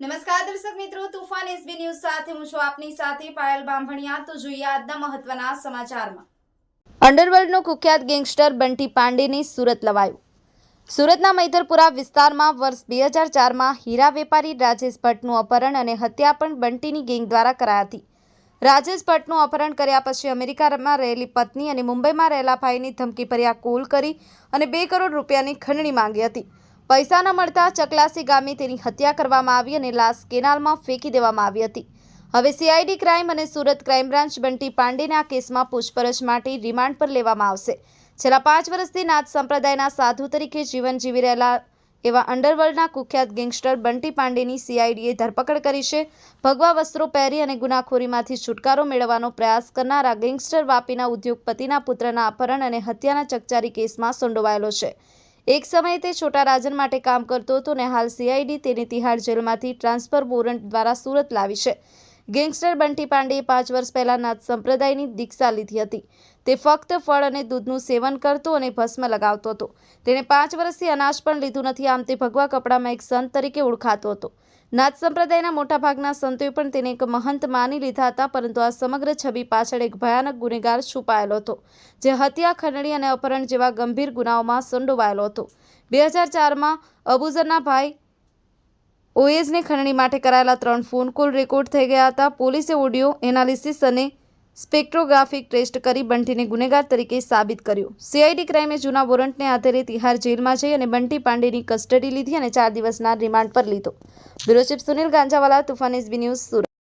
નમસ્કાર દર્શક મિત્રો, તુફાન એસબી ન્યૂઝ સાથે હું છું આપની સાથે પાયલ બાંભણિયા. તો જોઈએ આજના મહત્વના સમાચારમાં. અંડરવર્લ્ડનો કુખ્યાત ગેંગસ્ટર બંટી પાંડેની સુરત લવાયું. સુરતના મૈધરપુરા વિસ્તારમાં વર્ષ બે હજાર ચારમાં હીરા વેપારી રાજેશ ભટ્ટનું અપહરણ અને હત્યા પણ બંટીની ગેંગ દ્વારા કરાઈ હતી. રાજેશ ભટ્ટનું અપહરણ કર્યા પછી અમેરિકામાં રહેલી પત્ની અને મુંબઈમાં રહેલા ભાઈની ધમકી ભર્યા કોલ કરી અને બે કરોડ રૂપિયાની ખંડણી માંગી હતી. પૈસા ન મળતા ચકલાસી ગામે તેની હત્યા કરવામાં આવી અને લાશ કેનાલમાં ફેંકી દેવામાં આવી હતી. હવે સીઆઈડી ક્રાઇમ અને સુરત ક્રાઇમ બ્રાન્ચ બંટી પાંડેને આ કેસમાં પૂછપરછ માટે રિમાન્ડ પર લેવામાં આવશે. છેલ્લા પાંચ વર્ષથી નાથ સંપ્રદાયના સાધુ તરીકે જીવન જીવી રહેલા એવા અંડરવર્લ્ડના કુખ્યાત ગેંગસ્ટર બંટી પાંડેની સીઆઈડીએ ધરપકડ કરી છે. ભગવા વસ્ત્રો પહેરી અને ગુનાખોરીમાંથી છુટકારો મેળવવાનો પ્રયાસ કરનારા ગેંગસ્ટર વાપીના ઉદ્યોગપતિના પુત્રના અપહરણ અને હત્યાના ચકચારી કેસમાં સંડોવાયેલો છે. એક સમયે તે છોટા રાજન માટે કામ કરતો હતો ને હાલ સીઆઈડી તેને તિહાડ જેલમાંથી ટ્રાન્સફર વોરંટ દ્વારા સુરત લાવી છે. ગેંગસ્ટર બંટી પાંડેએ પાંચ વર્ષ પહેલા નાથ સંપ્રદાયની દીક્ષા લીધી હતી. તે ફક્ત ફળ અને દૂધનું સેવન કરતો અને ભસ્મ લગાવતો હતો. તેણે પાંચ વર્ષથી અનાજ પણ લીધું નથી, આમ તે ભગવા કપડામાં એક સંત તરીકે ઓળખાતો હતો. નાથ સંપ્રદાયના મોટાભાગના સંતોએ પણ તેને એક મહંત માની લીધા હતા, પરંતુ આ સમગ્ર છબી પાછળ એક ભયાનક ગુનેગાર છુપાયેલો હતો, જે હત્યા, ખંડણી અને અપહરણ જેવા ગંભીર ગુનાઓમાં સંડોવાયેલો હતો. બે હજાર ચારમાં અબુઝરના ભાઈ ઓએઝને ખંડણી માટે કરાયેલા ત્રણ ફોન કોલ રેકોર્ડ થઈ ગયા હતા. પોલીસે ઓડિયો એનાલિસિસ અને સ્પેક્ટ્રોગ્રાફિક ટેસ્ટ કરી બંટીને ગુનેગાર તરીકે સાબિત કર્યો. સીઆઈડી ક્રાઇમે જૂના વોરંટને આધારે તિહાર જેલમાં જઈ અને બંટી પાંડેની કસ્ટડી લીધી અને ચાર દિવસના રિમાન્ડ પર લીધો. Bureau chief Sunil Ganjawala, Toofan SB news Surat.